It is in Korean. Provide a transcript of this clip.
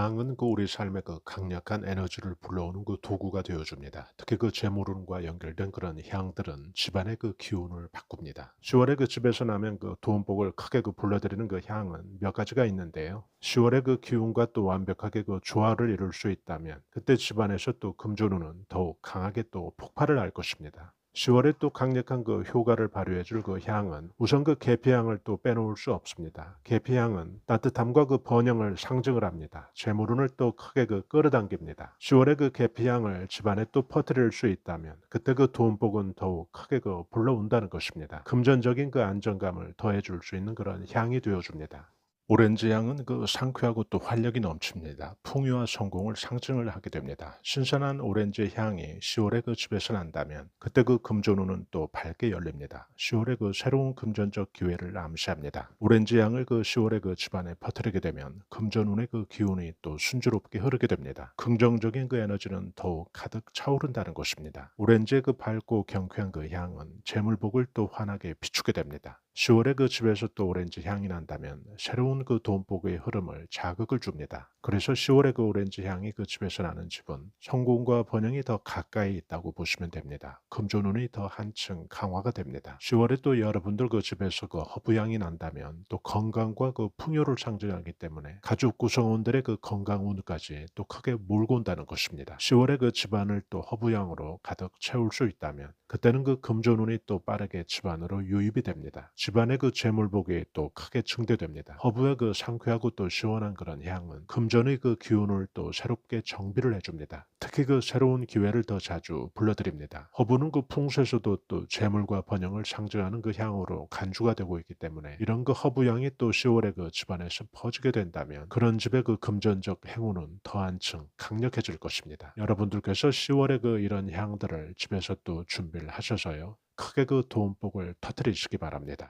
향은 그 우리 삶의 그 강력한 에너지를 불러오는 그 도구가 되어줍니다. 특히 그 재물운과 연결된 그런 향들은 집안의 그 기운을 바꿉니다. 10월에 그 집에서 나면 그 돈복을 크게 그 불러들이는 그 향은 몇 가지가 있는데요. 10월의 그 기운과 또 완벽하게 그 조화를 이룰 수 있다면 그때 집안에서 또 금전운은 더욱 강하게 또 폭발을 할 것입니다. 10월에 또 강력한 그 효과를 발휘해 줄 그 향은 우선 그 계피향을 또 빼놓을 수 없습니다. 계피향은 따뜻함과 그 번영을 상징을 합니다. 재물운을 또 크게 그 끌어당깁니다. 10월에 그 계피향을 집안에 또 퍼뜨릴 수 있다면 그때 그 돈복은 더욱 크게 그 불러온다는 것입니다. 금전적인 그 안정감을 더해 줄 수 있는 그런 향이 되어 줍니다. 오렌지 향은 그 상쾌하고 또 활력이 넘칩니다. 풍요와 성공을 상징을 하게 됩니다. 신선한 오렌지 향이 10월에 그 집에서 난다면 그때 그 금전운은 또 밝게 열립니다. 10월에 그 새로운 금전적 기회를 암시합니다. 오렌지 향을 그 10월에 그 집안에 퍼뜨리게 되면 금전운의 그 기운이 또 순조롭게 흐르게 됩니다. 긍정적인 그 에너지는 더욱 가득 차오른다는 것입니다. 오렌지의 그 밝고 경쾌한 그 향은 재물복을 또 환하게 비추게 됩니다. 10월에 그 집에서 또 오렌지 향이 난다면 새로운 그 돈복의 흐름을 자극을 줍니다. 그래서 10월에 그 오렌지 향이 그 집에서 나는 집은 성공과 번영이 더 가까이 있다고 보시면 됩니다. 금전운이 더 한층 강화가 됩니다. 10월에 또 여러분들 그 집에서 그 허브향이 난다면 또 건강과 그 풍요를 상징하기 때문에 가족 구성원들의 그 건강운까지 또 크게 몰고 온다는 것입니다. 10월에 그 집안을 또 허브향으로 가득 채울 수 있다면 그때는 그 금전운이 또 빠르게 집안으로 유입이 됩니다. 집안의 그 재물복이 또 크게 증대됩니다. 허브의 그 상쾌하고 또 시원한 그런 향은 금전의 그 기운을 또 새롭게 정비를 해줍니다. 특히 그 새로운 기회를 더 자주 불러드립니다. 허브는 그 풍수에서도 또 재물과 번영을 상징하는 그 향으로 간주가 되고 있기 때문에 이런 그 허브 향이 또 10월에 그 집안에서 퍼지게 된다면 그런 집의 그 금전적 행운은 더 한층 강력해질 것입니다. 여러분들께서 10월에 그 이런 향들을 집에서 또 준비를 하셔서요. 크게 그 돈복을 터뜨리시기 바랍니다.